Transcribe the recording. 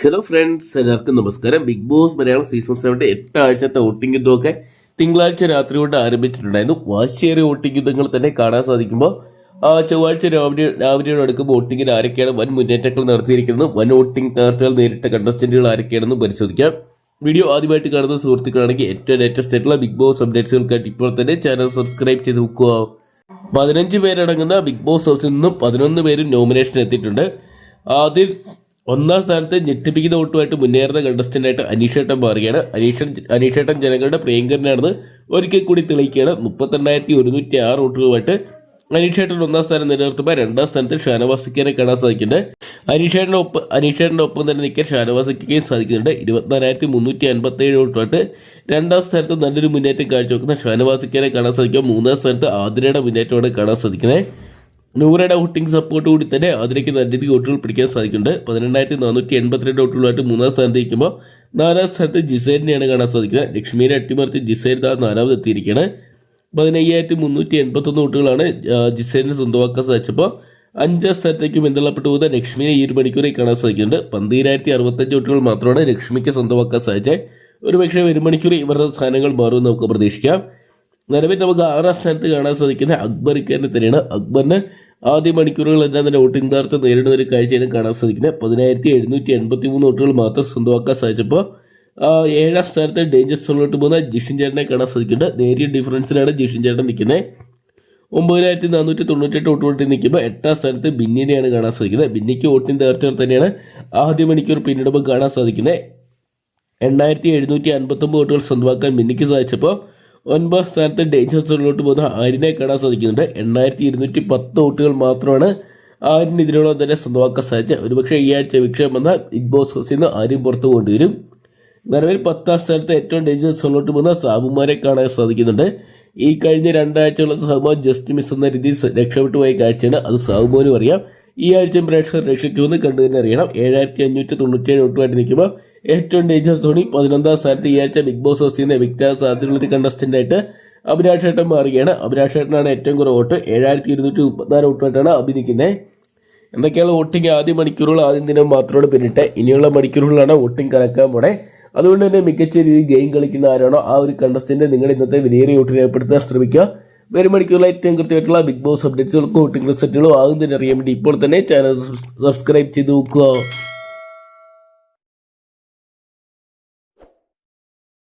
Hello friends എല്ലാവർക്കും നമസ്കാരം. Big boss Malayalam season സെവന്റെ എട്ടാഴ്ചത്തെ വോട്ടിംഗ് യുദ്ധമൊക്കെ തിങ്കളാഴ്ച രാത്രി കൊണ്ട് ആരംഭിച്ചിട്ടുണ്ടായിരുന്നു. വാശിയേറിയ വോട്ടിംഗ് യുദ്ധങ്ങൾ തന്നെ കാണാൻ സാധിക്കുമ്പോൾ ചൊവ്വാഴ്ച രാവിലെ രാവിലെയോട് അടുക്കുമ്പോൾ വോട്ടിങ്ങിൽ ആരൊക്കെയാണ് വൻ മുന്നേറ്റങ്ങൾ നടത്തിയിരിക്കുന്നത് വൻ വോട്ടിംഗ് തകർച്ചകൾ നേരിട്ട കണ്ടസ്റ്റന്റുകൾ ആരൊക്കെയാണെന്ന് പരിശോധിക്കാം. വീഡിയോ ആദ്യമായിട്ട് കാണുന്ന സുഹൃത്തുക്കളാണെങ്കിൽ ഏറ്റവും ലേറ്റസ്റ്റ് ആയിട്ടുള്ള ബിഗ് ബോസ് അപ്ഡേറ്റ്സുകൾക്കായിട്ട് ഇപ്പോൾ തന്നെ ചാനൽ സബ്സ്ക്രൈബ് ചെയ്ത് നോക്കുക പതിനഞ്ച് പേരടങ്ങുന്ന ബിഗ് ബോസ് ഹൗസിൽ നിന്നും പതിനൊന്ന് പേരും നോമിനേഷൻ എത്തിയിട്ടുണ്ട്. അതിൽ ഒന്നാം സ്ഥാനത്ത് ഞെട്ടിപ്പിക്കുന്ന വോട്ടുമായിട്ട് മുന്നേറുന്ന കണ്ടസ്റ്റന്റായിട്ട് അനീഷേട്ടൻ മാറുകയാണ്. അനീഷൻ അനീഷേട്ടൻ ജനങ്ങളുടെ പ്രിയങ്കരനാണെന്ന് ഒരിക്കൽ കൂടി തെളിയിക്കുകയാണ്. മുപ്പത്തെണ്ണായിരത്തി ഒരുന്നൂറ്റി ആറ് വോട്ടുകളുമായിട്ട് അനീഷേട്ടൻ ഒന്നാം സ്ഥാനം നിലനിർത്തുമ്പോൾ രണ്ടാം സ്ഥാനത്ത് ഷാനവാസിക്കാനെ കാണാൻ സാധിക്കുന്നുണ്ട്. അനീഷേട്ടന്റെ ഒപ്പം അനീഷേട്ടന്റെ ഒപ്പം തന്നെ നിൽക്കാൻ ഷാനവാസിക്കുകയും സാധിക്കുന്നുണ്ട്. ഇരുപത്തിനാലായിരത്തി മുന്നൂറ്റി അൻപത്തി ഏഴ് വോട്ടുമായിട്ട് രണ്ടാം സ്ഥാനത്ത് നല്ലൊരു മുന്നേറ്റം കാഴ്ചവെക്കുന്ന ഷാനവാസിക്കാനെ കാണാൻ സാധിക്കും. മൂന്നാം സ്ഥാനത്ത് ആതിരയുടെ മുന്നേറ്റമാണ് കാണാൻ സാധിക്കുന്നത്. നൂറയുടെ ഔട്ടിംഗ് സപ്പോർട്ട് കൂടി തന്നെ അതിലേക്ക് നല്ല രീതിയിൽ വോട്ടുകൾ പിടിക്കാൻ സാധിക്കുന്നുണ്ട്. പതിനെണ്ണായിരത്തി നാനൂറ്റി എൺപത്തിരണ്ട് വോട്ടുകളായിട്ട് മൂന്നാം സ്ഥാനത്ത് നിൽക്കുമ്പോൾ നാലാം സ്ഥാനത്ത് ജിസൈലിനെയാണ് കാണാൻ സാധിക്കുന്നത് ലക്ഷ്മിയെ അട്ടിമറിച്ച് ജിസൈൽ ദാ നാലാമത് എത്തിയിരിക്കുകയാണ്. പതിനയ്യായിരത്തി മുന്നൂറ്റി എൺപത്തൊന്ന് വോട്ടുകളാണ് ജിസൈലിന് സ്വന്തമാക്കാൻ സാധിച്ചപ്പോൾ അഞ്ചാം സ്ഥാനത്തേക്ക് പിന്തള്ളപ്പെട്ടു പോകുന്ന ലക്ഷ്മിയെ ഈ ഒരു മണിക്കൂറിൽ കാണാൻ സാധിക്കുന്നുണ്ട്. പന്തീരായിരത്തി അറുപത്തഞ്ച് വോട്ടുകൾ മാത്രമാണ് ലക്ഷ്മിക്ക് സ്വന്തമാക്കാൻ സാധിച്ചത് ഒരുപക്ഷെ ഒരു മണിക്കൂർ ഇവരുടെ സ്ഥാനങ്ങൾ മാറുമെന്ന് നമുക്ക് പ്രതീക്ഷിക്കാം. നിലവിൽ നമുക്ക് ആറാം സ്ഥാനത്ത് കാണാൻ സാധിക്കുന്ന അക്ബർ ഇക്കാരനെ തന്നെയാണ്. അക്ബറിന് ആദ്യ മണിക്കൂറുകളെല്ലാം തന്നെ വോട്ടിംഗ് താർച്ച നേരിടുന്ന ഒരു കാഴ്ചയാണ് കാണാൻ സാധിക്കുന്നത് പതിനായിരത്തി എഴുന്നൂറ്റി എൺപത്തി മൂന്ന് വോട്ടുകൾ മാത്രം സ്വന്തമാക്കാൻ സാധിച്ചപ്പോൾ ഏഴാം സ്ഥാനത്ത് ഡേഞ്ചർ സോണിലോട്ട് പോകുന്ന ജിഷിൻ ചേട്ടനെ കാണാൻ സാധിക്കുന്നുണ്ട്. നേരിയ ഡിഫറൻസിലാണ് ജിഷിൻ ചേട്ടൻ നിൽക്കുന്നത്. ഒമ്പതിനായിരത്തി നാനൂറ്റി തൊണ്ണൂറ്റെട്ട് വോട്ട് വോട്ടിൽ നിൽക്കുമ്പോൾ എട്ടാം സ്ഥാനത്ത് ബിന്നിനെയാണ് കാണാൻ സാധിക്കുന്നത്. ബിന്നിക്ക് വോട്ടിംഗ് നേർച്ചകൾ തന്നെയാണ് ആദ്യ മണിക്കൂർ പിന്നിടുമ്പോൾ കാണാൻ സാധിക്കുന്നത്. എണ്ണായിരത്തി എഴുന്നൂറ്റി അൻപത്തൊമ്പത് വോട്ടുകൾ സ്വന്തമാക്കാൻ ബിന്നിക്ക് സാധിച്ചപ്പോൾ ഒൻപതാം സ്ഥാനത്ത് ഡേഞ്ചർ സോണിലോട്ട് പോകുന്ന ആരിനെ കാണാൻ സാധിക്കുന്നുണ്ട്. എണ്ണായിരത്തി ഇരുന്നൂറ്റി പത്ത് വോട്ടുകൾ മാത്രമാണ് ആരിന് ഇതിനോളം തന്നെ സ്വന്തമാക്കാൻ സാധിച്ചത്. ഒരുപക്ഷെ ഈ ആഴ്ച വിക്ഷേപം വന്നാൽ ബിഗ് ബോസ് ഹൗസിൽ നിന്ന് ആരും പുറത്തു കൊണ്ടുവരും നിലവിൽ പത്താം സ്ഥാനത്ത് ഏറ്റവും ഡേഞ്ചർ സോണിലോട്ട് പോകുന്ന സാബുമാരെ കാണാൻ സാധിക്കുന്നുണ്ട്. ഈ കഴിഞ്ഞ രണ്ടാഴ്ചയുള്ള സാബുമാർ ജസ്റ്റ് മിസ് എന്ന രീതിയിൽ രക്ഷപ്പെട്ടു പോയ കാഴ്ചയാണ് അത് സാബുമാനും അറിയാം. ഈ ആഴ്ചയും പ്രേക്ഷകർ രക്ഷിക്കുമെന്ന് കണ്ടു തന്നെ അറിയണം. ഏഴായിരത്തി അഞ്ഞൂറ്റി തൊണ്ണൂറ്റിയേഴ് വോട്ടുമായിട്ട് നിൽക്കുമ്പോൾ ഏറ്റവും ഡേഞ്ചർ സോണി പതിനൊന്നാം സ്ഥാനത്ത് ഈ ആഴ്ച ബിഗ് ബോസ് ഹൗസിൽ നിന്ന് വിക്ടർ സാധ്യതയുള്ള കണ്ടസ്റ്റന്റ് ആയിട്ട് അഭിലാഷ് ഏട്ടൻ മാറുകയാണ്. അഭിലാഷ് ഏട്ടനാണ് ഏറ്റവും കുറവ് വോട്ട്. ഏഴായിരത്തി ഇരുന്നൂറ്റി മുപ്പത്തിനാല് വോട്ടുമായിട്ടാണ് അഭിനയിക്കുന്നത് എന്തൊക്കെയാണ് വോട്ടിംഗ് ആദ്യ മണിക്കൂറുകൾ ആദ്യം ദിനം മാത്രമാണ് പിന്നിട്ട്? ഇനിയുള്ള മണിക്കൂറുകളാണ് വോട്ടിംഗ് കലക്കാൻ പോണേ. അതുകൊണ്ട് തന്നെ മികച്ച രീതിയിൽ ഗെയിം കളിക്കുന്ന ആരാണോ ആ ഒരു കണ്ടസ്റ്റന്റ് നിങ്ങൾ ഇന്നത്തെ വിലയേറിയ വോട്ട് രേഖപ്പെടുത്താൻ ശ്രമിക്കുക. വരും മണിക്കൂറിൽ ഏറ്റവും കൃത്യമായിട്ടുള്ള ബിഗ് ബോസ് അപ്ഡേറ്റ്സുകൾക്കും വോട്ടിംഗ് റിസൾട്ടുകളും ആകും തന്നെ അറിയാൻ വേണ്ടി ഇപ്പോൾ തന്നെ ചാനൽ സബ്സ്ക്രൈബ് ചെയ്ത് നോക്കുക.